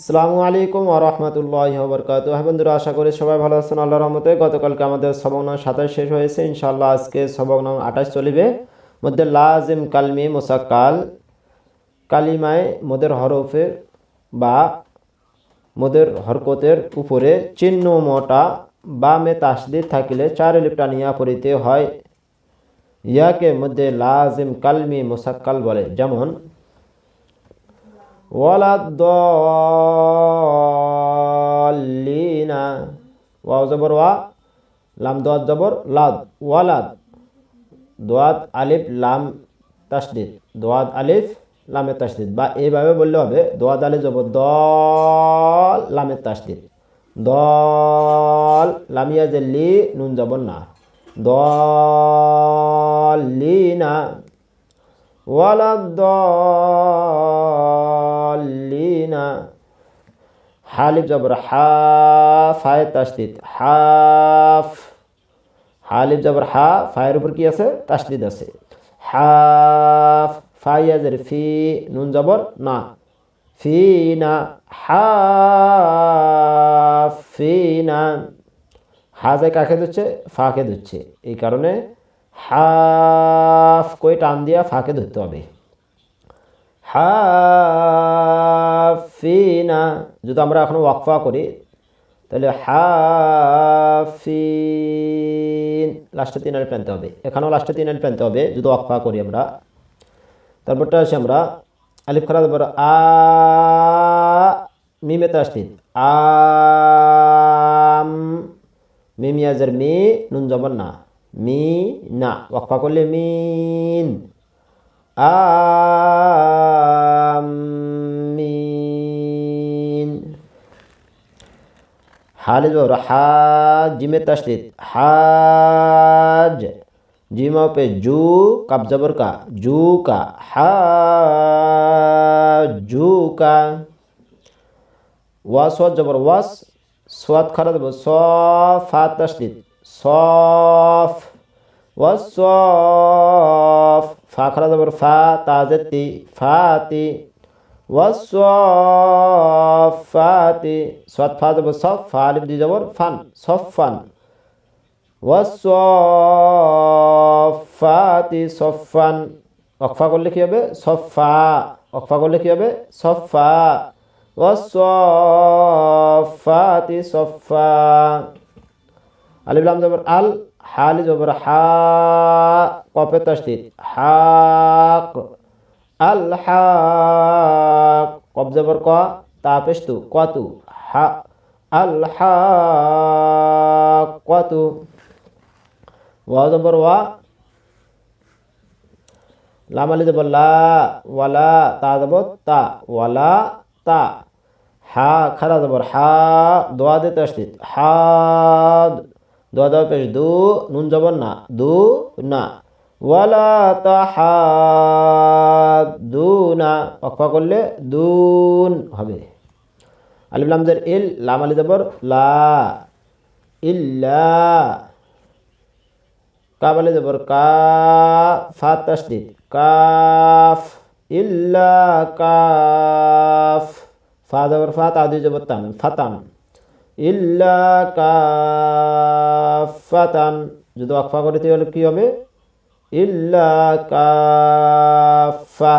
আসসালামু আলাইকুম আরহামতুল্লাহ বরকাত হ্যাঁ বন্ধুরা, আশা করি সবাই ভালো আছেন। আল্লাহর রহমতে গতকালকে আমাদের সবক নং সাতাশ শেষ হয়েছে। ইনশাল্লাহ আজকে সবক নং আঠাশ চলিবে। মধ্যে লাজিম কালমি মোসাক্কাল, কালিমায় মোদের হরফের বা মোদের হরকতের উপরে চিহ্ন মোটা বা মে তাসদিদ থাকিলে চার লিপটা নিয়া পড়িতে হয়। ইয়াকে মধ্যে লাজিম কালমি মোসাক্কাল বলে। যেমন ওয়ালাদ্দলিনা। ওয়াও জবর, ওয়া। লাম দোয়াত জবর, লাদ। ওয়ালাদ। দোয়াত আলিফ, লাম, তাসদিদ। দোয়াত আলিফ, লামে তাসদিদ। বা এইভাবে বললে হবে, দোয়াত আলিফ জবর, দল, লামে তাসদিদ। দল, লামিয়া জেল্লি, নুন জবর না। দলিনা ওয়ালাদ্দলিনা হালিফ জবর হাফ হায় তাসদিদ হাফ। হালিফ জবর হা ফায়ের উপর কি আছে? তাসদিদ আছে। হাফ ফাইয়াজের ফি, নুন জবর না। ফি না হাফিনা হাজে কাকে দিচ্ছে? ফাকে দিচ্ছে। এই কারণে হাফ কই টান দিয়া ফাকে ধরতে হবে। হাফিনা, যদি আমরা এখন ওয়াকফা করি, তাহলে হাফিন, লাস্টে তিন আলিফ টানতে হবে। এখানেও লাস্টে তিন আলিফ টানতে হবে, যদি ওয়াকফা করি আমরা। তারপরটা আছে আমরা আলিফ খারা দেবো আ, মিমে তাসদিদ আম, মিম ইয়াজের মি, নুন জবর না। মি না ওয়াকফা করলে মিন আমিন হালিজ और हाज में तशदीद हाज जीमा पे जू कब जबर का जू का हाजू का वास जबर वास स्वाद खरा जबर सफा तशदीद सफ والصاف فا خرا زبر فا تازتي فاتي والصافات صاد فا زبر صف فا الف دي زبر فن صفن والصافات صفن অকফা করলে কি হবে সফা অকফা করলে কি হবে সফা ওয়াসফাতি সফা আলিফ লাম জবর আল হালি জবর হা কপে তসদিদ হাক আল হাক কব জবর ক তাপেস্তু কতু, হা, আল হাক কতু, ওয়া জবর ওয়া, লাম আলি জবর লা ওয়ালা তা জবর তা ওয়ালা তা, হা, খারা জবর হা, দোয়া দে তসদিদ হাদ দোয়া দেওয়া পেশ দু, নুন জবর না, দু, না। ওয়ালা তাহাদুনা, অকফা করলে দুন হবে। আলিফ লামদের ইল লাম আলি জবর, লা ইল্লা। কাব আলি জবর, কা ফা তাসদিদ। কাফ ইল্লা কাফ। ফা জবর, ফা তাদু জবর তান ফাতান ইল্লা কাফাতান যদি অক্ফা করে তাহলে কি হবে? ইল্লা কাফা